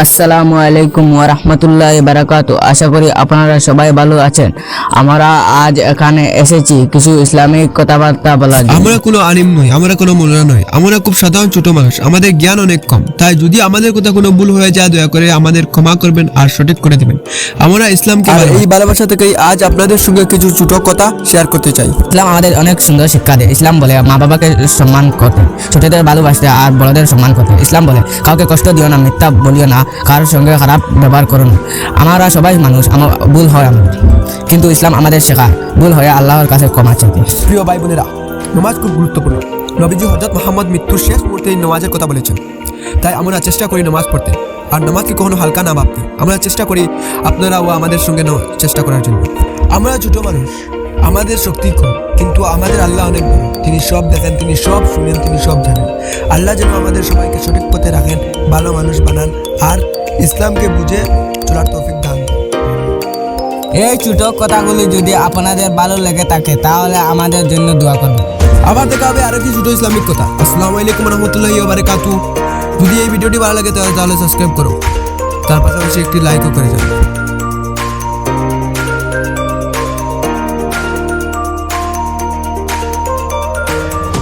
আসসালামু আলাইকুম ওরহমতুল্লাহ বারাকাত আশা করি আপনারা সবাই ভালো আছেন। আমরা আজ এখানে এসেছি কিছু ইসলামিক কথাবার্তা বলার জন্য। আমরা কোনো আলিম নই আমরা কোনো মোল্লা নই। আমরা খুব সাধারণ ছোট মানুষ আমাদের জ্ঞান অনেক কম। তাই যদি আমাদের কথা কোনো ভুল হয়ে যায় দয়া করে আমাদের ক্ষমা করবেন আর সঠিক করে দেবেন। আমরা ইসলামকে আর এই ভালোবাসা থেকেই আজ আপনাদের সঙ্গে কিছু ছোট কথা শেয়ার করতে চাই। ইসলাম আমাদের অনেক সুন্দর শিক্ষা দেয়। ইসলাম বলে মা বাবাকে সম্মান করতে ছোটদের ভালোবাসতে আর বড়দের সম্মান করতে। ইসলাম বলে কাউকে কষ্ট দিও না মিথ্যা বলিও না কারোর সঙ্গে খারাপ ব্যবহার করো না আমরা সবাই মানুষ আমার ভুল হয় আমাদের কিন্তু ইসলাম আমাদের শেখা। ভুল হয়ে আল্লাহর কাছে ক্ষমা চাইতে। প্রিয় ভাই বোনেরা নমাজ খুব গুরুত্বপূর্ণ। নবীজি হজরত মোহাম্মদ মৃত্যুর শেষ মুহূর্তে নমাজের কথা বলেছেন। তাই আমরা চেষ্টা করি নমাজ পড়তে। আর নমাজকে কখনো হালকা না ভাবতে। আমরা চেষ্টা করি আপনারাও আমাদের সঙ্গে চেষ্টা করার জন্য। আমরা ছোট মানুষ। আমাদের শক্তি কম কিন্তু আমাদের আল্লাহ অনেক বড়। তিনি সব দেখেন তিনি সব শুনেন তিনি সব জানেন। আল্লাহ যেন আমাদের সবাইকে সঠিক পথে রাখেন ভালো মানুষ বানান আর ইসলামকে বুঝে চলার তৌফিক দান এই ছোট কথাগুলি যদি আপনাদের ভালো লেগে থাকে তাহলে আমাদের জন্য দোয়া করবেন। আবার দেখা হবে আরও কিছু ছোট ইসলামিক কথা। আসসালামু আলাইকুম রহমতুল্লাহি বারাকাতু যদি এই ভিডিওটি ভালো লাগে তাহলে তাহলে সাবস্ক্রাইব করো। তার পাশাপাশি একটি লাইকও করে যাও